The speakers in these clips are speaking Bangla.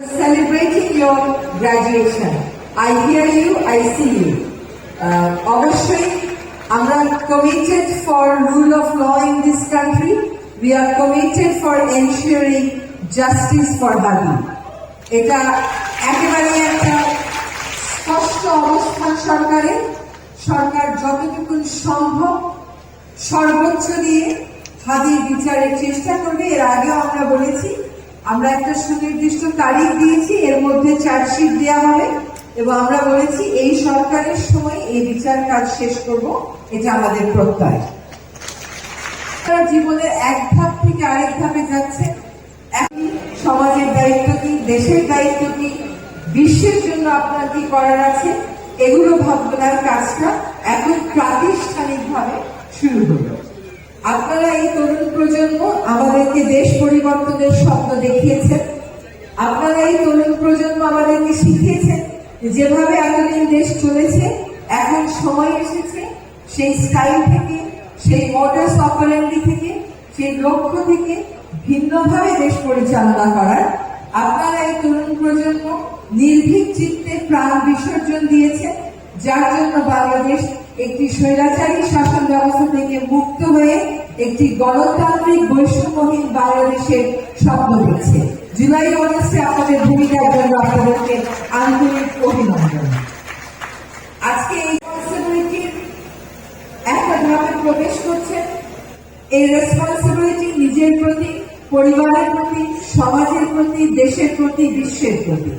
celebrating your graduation. I hear you, I see you. Uh, অবশ্যই আমরা committed for rule of law in this country. We are committed for ensuring justice for Hadi. এটা একেবারে একটা স্পষ্ট অবস্থান সরকারের সরকার যতটুকু সম্ভব সর্বোচ্চ দিয়ে হাদির বিচারের চেষ্টা করবে এর আগেও আমরা বলেছি আমরা একটা সুনির্দিষ্ট তারিখ দিয়েছি, এর মধ্যে চার্জশিট দেওয়া হবে এবং আমরা বলেছি এই সরকারের সময় এই বিচার কাজ শেষ করব, এটা আমাদের প্রত্যয়। জীবনের এক ধাপ থেকে আরেক ধাপে যাচ্ছে। সমাজের দায়িত্ব কি, দেশের দায়িত্ব কি, বিশ্বের জন্য আপনার কি করার আছে, এগুলো ভাবনার কাজটা এখন প্রাতিষ্ঠানিকভাবে শুরু হলো। আপনারা এই তরুণ প্রজন্ম আমাদেরকে দেশ পরিবর্তনের স্বপ্ন দেখিয়েছেন। আপনারা এই তরুণ প্রজন্ম আমাদেরকে শিখিয়েছেন যেভাবে এতদিন দেশ চলেছে, এখন সময় এসেছে, সেই স্টাইল থেকে, সেই মডার্স অপারেন্ডি থেকে, সেই লক্ষ্য থেকে ভিন্নভাবে দেশ পরিচালনা করার। আপনারা এই তরুণ প্রজন্ম নির্ভীক চিত্তে প্রাণ বিসর্জন দিয়েছেন, যার জন্য বাংলাদেশ একটি স্বৈরাচারী শাসন ব্যবস্থা থেকে মুক্ত হয়ে একটি গণতান্ত্রিক বৈষম্যহীন বাংলাদেশের স্বপ্ন দেখছে। জুলাই অগস্টে আপনাদের ভূমিকার জন্য আপনাদেরকে আন্তরিক অভিনন্দন। আজকে এই রেসপন্সিবিলিটির একটা ধাপে প্রবেশ করছে। এই রেসপন্সিবিলিটি নিজের প্রতি, পরিবারের প্রতি, সমাজের প্রতি, দেশের প্রতি, বিশ্বের প্রতি।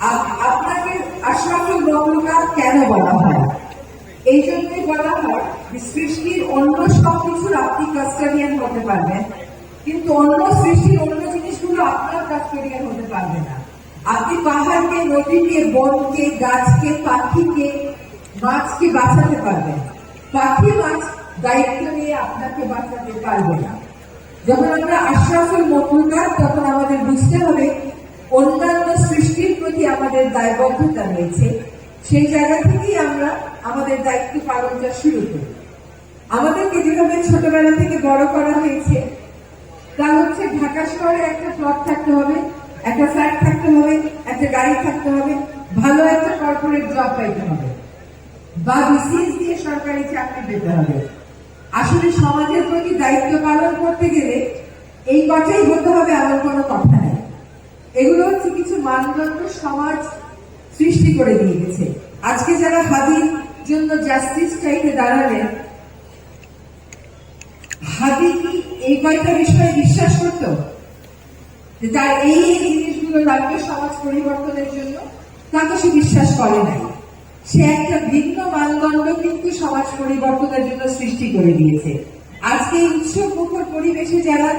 আপ- আপনাকে আশরাফুল মমলুকাত কেন বলা হয়? এই জন্যই বলা হয় যে সৃষ্টির অন্য সবকিছুর আপনি কাস্টাডিয়ান হতে পারবেন। কিন্তু অন্য সৃষ্টির অন্য জিনিসগুলো আপনার কাস্টাডিয়ান হতে পারবে না। আপনি পাহাড়কে, নদীকে, বনকে, গাছকে, পাখিকে, মাছকে বাঁচাতে পারবেন। পাখি, মাছ দায়িত্ব নিয়ে আপনাকে বাঁচাতে পারবে না। যখন আমরা আশরাফুল মখলুকাত তখন আমাদের বুঝতে হবে, অন্যান্য সৃষ্টির প্রতি আমাদের দায়বদ্ধতা রয়েছে। সেই জায়গা থেকেই আমরা আমাদের দায়িত্ব পালনটা শুরু করি। আমাদেরকে যেভাবে ছোটবেলা থেকে বড় করা হয়েছে, তা হচ্ছে ঢাকা শহরে একটা প্লট থাকতে হবে, একটা ফ্ল্যাট থাকতে হবে, একটা গাড়ি থাকতে হবে, ভালো একটা কর্পোরেট জব পাইতে হবে। বা বিসিএস দিয়ে সরকারি চাকরি পেতে হবে। আসলে সমাজের প্রতি দায়িত্ব পালন করতে গেলে এই কথাই হতে হবে আমার কোনো কথা নেই। এগুলো হচ্ছে কিছু মানদণ্ড সমাজ সৃষ্টি করে দিয়ে গেছে আজকে যারা হাদির জন্য জাস্টিস চাইতে দাঁড়ালেন, হাদি কি এই কয়টা বিষয়ে বিশ্বাস করতো? তার এই জিনিসগুলো লাগবে সমাজ পরিবর্তনের জন্য, তা তো সে বিশ্বাস করে নাই। সে একটা ভিন্ন মানদণ্ড কিন্তু সমাজ পরিবর্তনের জন্য সৃষ্টি করে দিয়েছে। আজকে উৎসব মুখর পরিবেশে যারা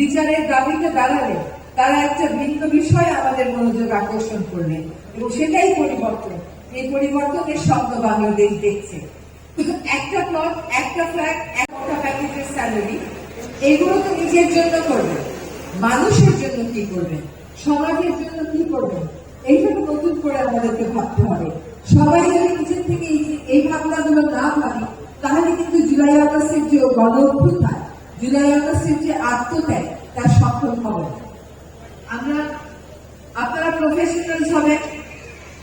বিচারের দাবিতে দাঁড়ালে তারা একটা ভিন্ন বিষয়ে আমাদের মনোযোগ আকর্ষণ করলেন। এবং সেটাই পরিবর্তন। এই পরিবর্তনের স্বপ্ন বাংলাদেশ দেখছে। একটা প্লট একটা ফ্ল্যাট একটা প্যাকেজের স্যালারি এগুলো তো নিজের জন্য করবে। মানুষের জন্য কি করবে? সমাজের জন্য কি করবেন এইভাবে নতুন করে আমাদেরকে ভাবতে হবে। সবাই যদি নিজের থেকে এই ভাবনাগুলো না ভাবি, তাহলে কিন্তু জুলাই আগস্টের যে গণ অভ্যুত্থান জুলাই আগস্টের যে আত্মত্যাগ তা সফল হবে আমরা, আপনারা প্রফেশনাল হবেন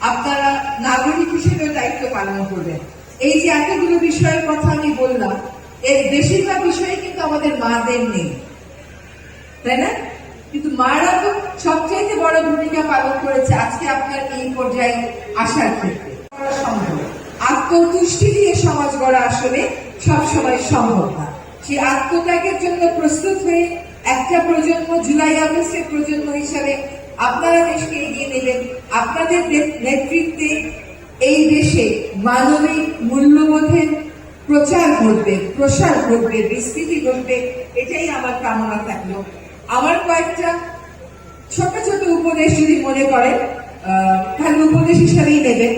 আপনারা নাগরিক হিসেবে দায়িত্ব পালন করবেন। এই যে এতগুলো বিষয়ের কথা আমি বললাম, এর বেশিরভাগ বিষয়ে কিন্তু আমাদের মাদের নেই। তাই না? কিন্তু মারা তো সবচাইতে বড় ভূমিকা পালন করেছে আজকে আপনার এই পর্যায়ে আসার ক্ষেত্রে। সম্ভব। আত্মতুষ্টি দিয়ে সমাজ গড়া আসলে সবসময় সম্ভব না। সেই আত্মত্যাগের জন্য প্রস্তুত হয়ে একটা প্রজন্ম জুলাই আগস্টের প্রজন্ম হিসাবে আপনারা দেশকে এগিয়ে নেবেন। আপনাদের নেতৃত্বে এই দেশে মানবিক মূল্যবোধের প্রচার ঘটবে, প্রসার ঘটবে, বিস্তৃতি ঘটবে, এটাই আমার কামনা থাকল। আমার কয়েকটা ছোট ছোট উপদেশ যদি মনে করেন তাহলে উপদেশ হিসাবেই নেবেন।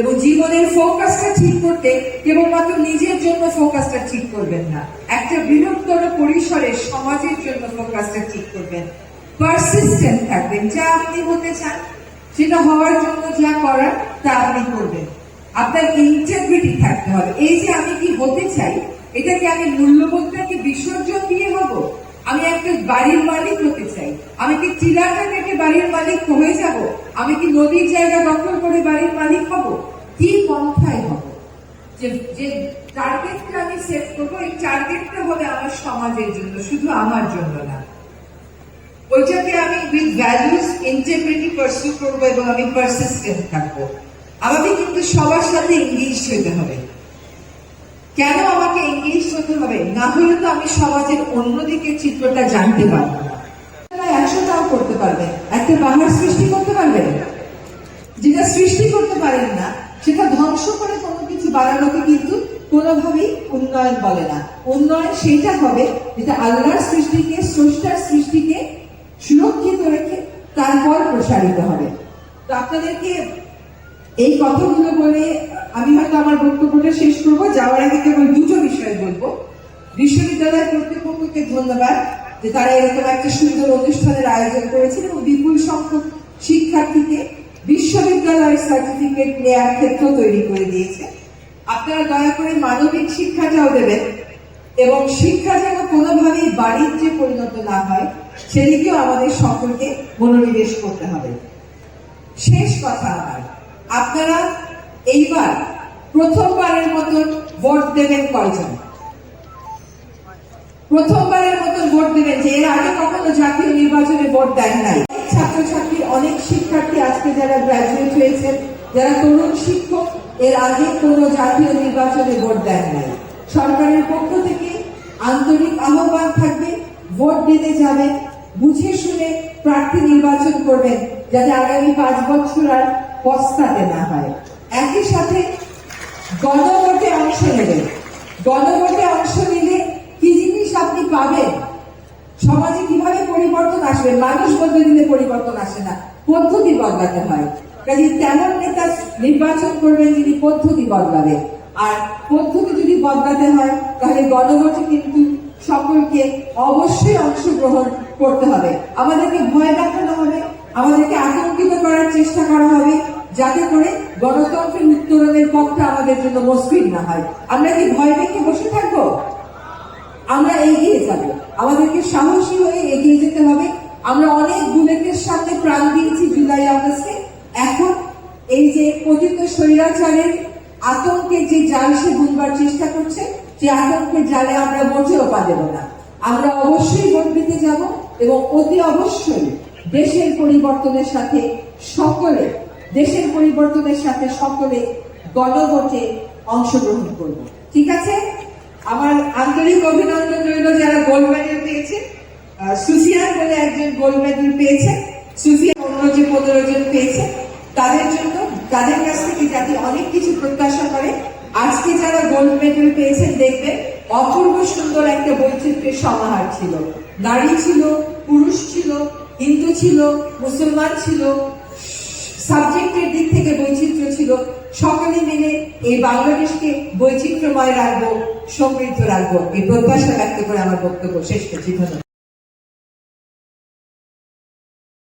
এবং জীবনের ফোকাসটা ঠিক করতে কেবলমাত্র নিজের জন্য ফোকাসটা ঠিক করবেন না, একটা বৃহত্তর পরিসরে সমাজের জন্য ফোকাসটা ঠিক করবেন। পারসিস্টেন্ট থাকবেন, যা আপনি হতে চান, সেটা হওয়ার জন্য যা করার, তা আপনি করবেন। আপনার ইন্টেগ্রিটি থাকতে হবে। এই যে আমি কি হতে চাই, এটাকে আমি মূল্যবোধটাকে বিসর্জন দিয়ে হব? আমি একটা বাড়ির মালিক হতে চাই। আমি কি টিলাটা কেটে বাড়ির মালিক হয়ে যাব? আমি কি নদীর জায়গা দখল করে বাড়ির মালিক হব? কি পন্থায় হব? যে যে টার্গেটটা আমি সেট করব, এই টার্গেটটা হবে আমার সমাজের জন্য, শুধু আমার জন্য না। ওইটাকে আমি উইথ ভ্যালুস ইন্টিগ্রিটি পার্সু করব এবং আমি পারসিস্টেন্ট থাকব। আমাকে কিন্তু সবার সাথে ইংলিশ হতে হবে। কেন আমাকে ইংলিশ হতে হবে? না হলে তো আমি সমাজের অন্যদিকে চিত্রটা জানতে পারব না। একশোটাও করতে পারবেন। একটা পাহাড় সৃষ্টি করতে পারবেন? যেটা সৃষ্টি করতে পারেন না, সেটা ধ্বংস করে কোনো কিছু বানানোকে কিন্তু কোনোভাবেই উন্নয়ন বলে না। উন্নয়ন সেটা হবে যেটা আল্লাহর সৃষ্টিকে, স্রষ্টার সৃষ্টিকে সুরক্ষিত রেখে তারপর প্রসারিত হবে। তো আপনাদেরকে এই কথাগুলো বলে আমি হয়তো আমার বক্তব্যটা শেষ করব। যাওয়ার আগে কেবল দুটো বিষয় বলব। বিশ্ববিদ্যালয় কর্তৃপক্ষকে ধন্যবাদ যে তারা এরকম একটা সুন্দর অনুষ্ঠানের আয়োজন করেছেন এবং বিপুল সংখ্যক শিক্ষার্থীকে বিশ্ববিদ্যালয়ের সার্টিফিকেট নেওয়ার ক্ষেত্র তৈরি করে দিয়েছে। আপনারা দয়া করে মানবিক শিক্ষাটাও দেবেন। এবং শিক্ষা যেন কোনোভাবেই বাণিজ্যে পরিণত না হয়, সেদিকেও আমাদের সকলকে মনোনিবেশ করতে হবে। শেষ কথা আমার। আপনারা এইবার প্রথমবারের মতন ভোট দেবেন কয়জন? প্রথমবারের মতন ভোট দেবেন যে এর আগে কখনো জাতীয় নির্বাচনে ভোট দেন নাই। ছাত্রছাত্রী অনেক শিক্ষার্থী আজকে যারা গ্রাজুয়েট হয়েছেন, যারা তরুণ শিক্ষক, এর আগে কোনো জাতীয় নির্বাচনে ভোট দেন নাই। সরকারের পক্ষ আন্তরিক আহ্বান থাকবে, ভোট দিতে যাবেন বুঝে শুনে প্রার্থী নির্বাচন করবেন, যাতে আগামী পাঁচ বছর আর পস্তাতে না হয়। একই সাথে গণভোটে অংশ নেবেন। গণভোটে অংশ নিলে কি জিনিস আপনি পাবেন? সমাজে কীভাবে পরিবর্তন আসবে? মানুষ বদলে দিলে পরিবর্তন আসে না। পদ্ধতি বদলাতে হয়। কাজে তেমন নেতা নির্বাচন করবেন যিনি পদ্ধতি বদলাবে আর পদ্ধতি যদি বদলাতে হয়, তাহলে গণভোটে কিন্তু সকলকে অবশ্যই অংশগ্রহণ করতে হবে। আমাদেরকে ভয় দেখানো হবে, আমাদেরকে আতঙ্কিত করার চেষ্টা করা হবে, যাতে করে গণতন্ত্রের উত্তরণের পথটা আমাদের জন্য মসৃণ না হয়। আমরা কি ভয় দেখে বসে থাকব? আমরা এগিয়ে যাব। আমাদেরকে সাহসী হয়ে এগিয়ে যেতে হবে। আমরা অনেক বুলেটের সাথে প্রাণ দিয়েছি জুলাই আগস্টে। এখন এই যে পতিত স্বৈরাচারের আতঙ্কের যে জাল সে বুনবার চেষ্টা করছে যে আতঙ্কের জালে আমরা মোটেও পা দেব না। আমরা অবশ্যই ভোট দিতে যাব এবং অতি অবশ্যই দেশের পরিবর্তনের সাথে সকলে, দেশের পরিবর্তনের সাথে সকলে গণভোটে অংশগ্রহণ করব। ঠিক আছে? আমার আন্তরিক অভিনন্দন রইল যারা গোল্ড মেডেল পেয়েছে। সুফিয়ান বলে একজন গোল্ড মেডেল পেয়েছে। সুফিয়ান অন্য যে পনেরো জন পেয়েছে। তাদের জন্য তাদের কাছ থেকে জাতি অনেক কিছু প্রত্যাশা করে। আজকে যারা গোল্ড মেডেল পেয়েছেন, দেখবেন অপূর্ব সুন্দর একটা বৈচিত্র্যের সমাহার ছিল। নারী ছিল, পুরুষ ছিল, হিন্দু ছিল, মুসলমান ছিল। সাবজেক্টের দিক থেকে বৈচিত্র্য ছিল। সকলে মিলে এই বাংলাদেশকে বৈচিত্র্যময় রাখব, সমৃদ্ধ রাখব। এই প্রত্যাশা ব্যক্ত করে আমার বক্তব্য শেষ করছি। ধন্যবাদ।